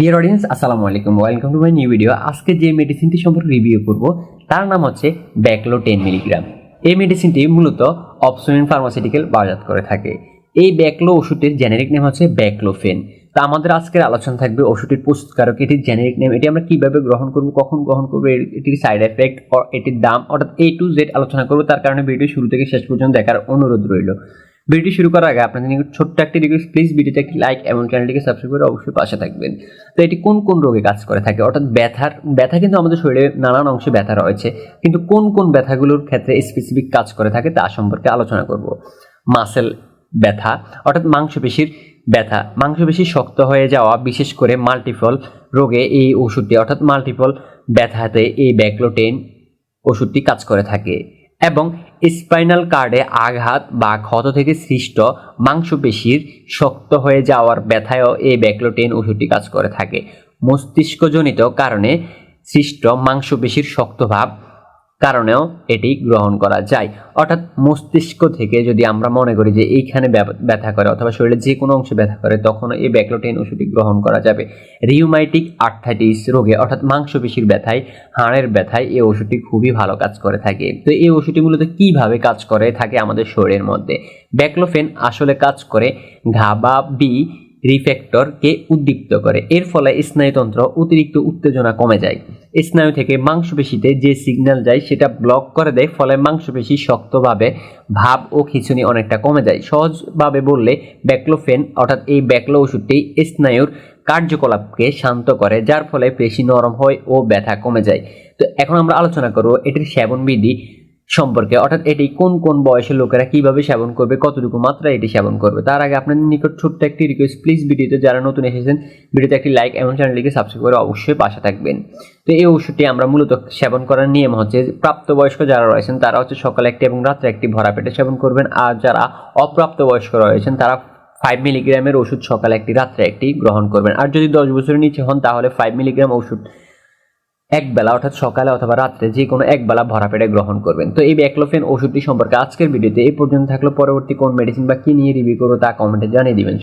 Deer audience আসসালামু আলাইকুম। Welcome to my new video আজকে যে মেডিসিনটি সম্পর্কে রিভিউ করব, তার নাম হচ্ছে ব্যাকলো টেন মিলিগ্রাম এই মেডিসিনটি মূলত অপসোনিন ফার্মাসিউটিক্যাল বাজাত করে থাকে। এই ব্যাকলো ওষুধটির জেনেরিক নেম হচ্ছে ব্যাকলোফেন তা আমাদের আজকের আলোচনা থাকবে ওষুধটির প্রস্তুতকারক, এটির জেনেরিক নেম এটি আমরা কীভাবে গ্রহণ করব, কখন গ্রহণ করব এটির সাইড এফেক্ট এটির দাম, অর্থাৎ এ টু জেড আলোচনা করব। তার কারণে ভিডিও শুরু থেকে শেষ পর্যন্ত দেখার অনুরোধ রইল। ভিডিও শুরু করার আগে আপনাদের ছোট্ট একটি রিকোয়েস্ট প্লিজ ভিডিওতে একটি লাইক এবং চ্যানেলটিকে সাবস্ক্রাইব করে অবশ্যই পাশে থাকবেন। তো এটি কোন কোন রোগে কাজ করে থাকে? অর্থাৎ ব্যথার, ব্যথা কিন্তু আমাদের শরীরে নানান অংশে ব্যথা রয়েছে। কিন্তু কোন কোন ব্যথাগুলোর ক্ষেত্রে স্পেসিফিক কাজ করে থাকে তা সম্পর্কে আলোচনা করব। মাসেল ব্যথা, অর্থাৎ মাংসপেশির ব্যথা। মাংসপেশি শক্ত হয়ে যাওয়া, বিশেষ করে মাল্টিপল রোগে এই ওষুধটি, অর্থাৎ মাল্টিপল ব্যথাতে এই ব্যাকলোটেন ওষুধটি কাজ করে থাকে। এবং স্পাইনাল কার্ডে আঘাত বা ক্ষত থেকে সৃষ্ট মাংসপেশির শক্ত হয়ে যাওয়ার ব্যথায়ও এই ব্যাকলোটেন ওষুধটি কাজ করে থাকে। মস্তিষ্কজনিত কারণে সৃষ্ট মাংসপেশির শক্তভাব কারণেও এটি গ্রহণ করা যায়। অর্থাৎ মস্তিষ্ক থেকে যদি আমরা মনে করি যে এইখানে ব্যা- ব্যথা করে অথবা শরীরের যে কোনো অংশে ব্যথা করে, তখন এই ব্যাকলোটেন ওষুধটি গ্রহণ করা যাবে। রিউমাইটিক আর্থাইটিস রোগে, অর্থাৎ মাংসপেশির ব্যথায়, হাড়ের ব্যথায় এই ওষুধটি খুবই ভালো কাজ করে থাকে। তো এই ওষুধটি মূলত কীভাবে কাজ করে থাকে আমাদের শরীরের মধ্যে? ব্যাকলোফেন আসলে কাজ করে ঘা বা বি রিফ্যাক্টরকে উদ্দীপ্ত করে। এর ফলে স্নায়ুতন্ত্র অতিরিক্ত উত্তেজনা কমে যায়। স্নায়ু থেকে মাংসপেশিতে যে সিগন্যাল যায়, সেটা ব্লক করে দেয়, ফলে মাংসপেশি শক্তভাবে ভাব ও খিচুনি অনেকটা কমে যায়। সহজভাবে বললে ব্যাকলোফেন অর্থাৎ এই ব্যাকলো ওষুধটি স্নায়ুর কার্যকলাপকে শান্ত করে, যার ফলে পেশি নরম হয় ও ব্যথা কমে যায়। তো এখন আমরা আলোচনা করব এটির সেবন বিধি সম্পর্কে। অর্থাৎ এটি কোন কোন বয়সের লোকেরা কীভাবে সেবন করবে, কতটুকু মাত্রায় এটি সেবন করবে। তার আগে আপনাদের নিকট ছোট্ট একটি রিকোয়েস্ট প্লিজ ভিডিওতে যারা নতুন এসেছেন, ভিডিওতে একটি লাইক এবং চ্যানেলটিকে সাবস্ক্রাইব করে অবশ্যই পাশে থাকবেন। তো এই ওষুধটি আমরা মূলত সেবন করার নিয়ম হচ্ছে প্রাপ্তবয়স্ক যারা রয়েছেন, তারা হচ্ছে সকালে একটি এবং রাত্রে একটি ভরা পেটে সেবন করবেন। আর যারা অপ্রাপ্তবয়স্ক রয়েছেন, তারা ফাইভ মিলিগ্রামের ওষুধ সকালে একটি, রাত্রে একটি গ্রহণ করবেন। আর যদি দশ বছরের নিচে হন, তাহলে ফাইভ মিলিগ্রাম ওষুধ এক বেলা অর্থাৎ সকালে অথবা রাত্রে যে কোনো এক বেলা ভরা পেটে গ্রহণ করবেন। তো এই ব্যাকলোফেন ওষুধটি সম্পর্কে আজকের ভিডিওতে এই পর্যন্ত থাকল। পরবর্তী কোন মেডিসিন বা কি নিয়ে রিভিউ করব তা কমেন্টে জানিয়ে দিবেন।